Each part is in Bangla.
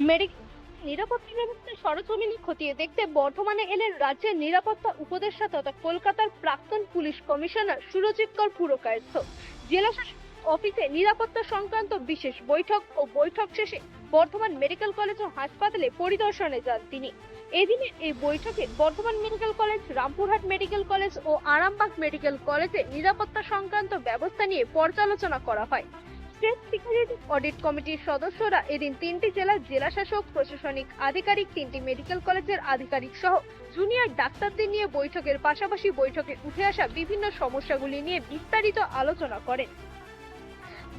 মেডিকেল নিরাপত্তা ব্যবস্থা সরজমিনে খতিয়ে দেখতে বর্ধমানে এলেন রাজ্যের নিরাপত্তা উপদেষ্টা তথা কলকাতার প্রাক্তন পুলিশ কমিশনার সুরজিৎ কর পুরকায়স্থ। জেলা অফিসে নিরাপত্তা সংক্রান্ত বিশেষ বৈঠক ও বৈঠক শেষে বর্ধমান মেডিকেল কলেজ ও হাসপাতালে পরিদর্শনে যান তিনি। এদিনের এই বৈঠকে Bardhaman medical college, Rampurhat medical college ও আরামবাগ মেডিকেল কলেজে নিরাপত্তা সংক্রান্ত ব্যবস্থা নিয়ে পর্যালোচনা করা হয়। স্টেট সিকিউরিটি অডিট কমিটির সদস্যরা এদিন তিনটি জেলার জেলাশাসক, প্রশাসনিক আধিকারিক, তিনটি মেডিকেল কলেজের আধিকারিক সহ জুনিয়র ডাক্তারদের নিয়ে বৈঠকের পাশাপাশি বৈঠকে উঠে আসা বিভিন্ন সমস্যাগুলি নিয়ে বিস্তারিত আলোচনা করেন।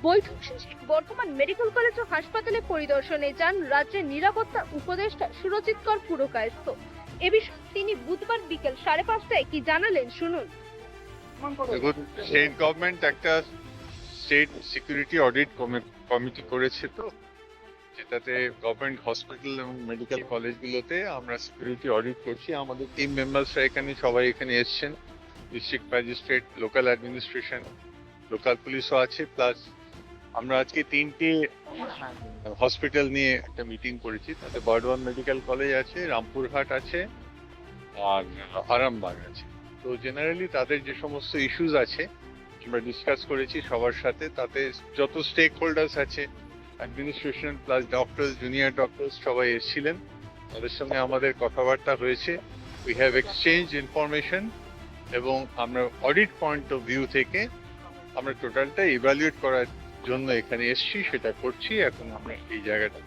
বৈঠক শেষে বর্তমান মেডিকেল কলেজ ও হাসপাতালে পরিদর্শনে যান রাজ্যের নিরাপত্তা উপদেষ্টা সুরজিৎ কর পুরকায়স্থ। এ বিষয়ে তিনি বুধবার বিকেল সাড়ে পাঁচটায় কি জানালেন শুনুন। দেখুন স্টেট গভর্নমেন্ট একটা স্টেট সিকিউরিটি অডিট কমিটি করেছে তো যেটাতে গভর্নমেন্ট হসপিটাল এবং মেডিকেল কলেজগুলোতে আমরা সিকিউরিটি অডিট করছি। আমাদের টিম মেম্বার্সরা এখানে সবাই এখানে এসছেন। District magistrate local administration local পুলিশও আছে। প্লাস আমরা আজকে তিনটে হসপিটাল নিয়ে একটা মিটিং করেছি। তাতে বর্ধমান মেডিকেল কলেজ আছে রামপুরহাট আছে আর আরামবাগ আছে। তো জেনারেলি তাদের যে সমস্ত ইস্যুস আছে আমরা ডিসকাস করেছি সবার সাথে, তাতে যত স্টেক হোল্ডার্স আছে administration plus doctors junior doctors সবাই এসেছিলেন। তাদের সঙ্গে আমাদের কথাবার্তা হয়েছে। উই হ্যাভ এক্সচেঞ্জ ইনফরমেশন এবং আমরা অডিট পয়েন্ট অফ ভিউ থেকে আমরা টোটালটা ইভ্যালুয়েট করার জন্য এখানে এসেছি, সেটা করছি, এখন আমরা এই জায়গাটা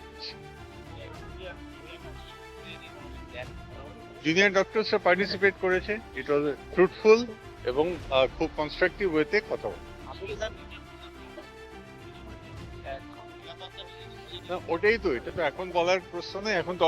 জুনিয়র ডক্টরসরা পার্টিসিপেট করেছে। ইট ওয়াজ ফ্রুটফুল এবং খুব কনস্ট্রাকটিভ ওয়েতে কথা বলে। না, ওটাই তো এটা তো এখন বলার প্রশ্ন নেই এখন তো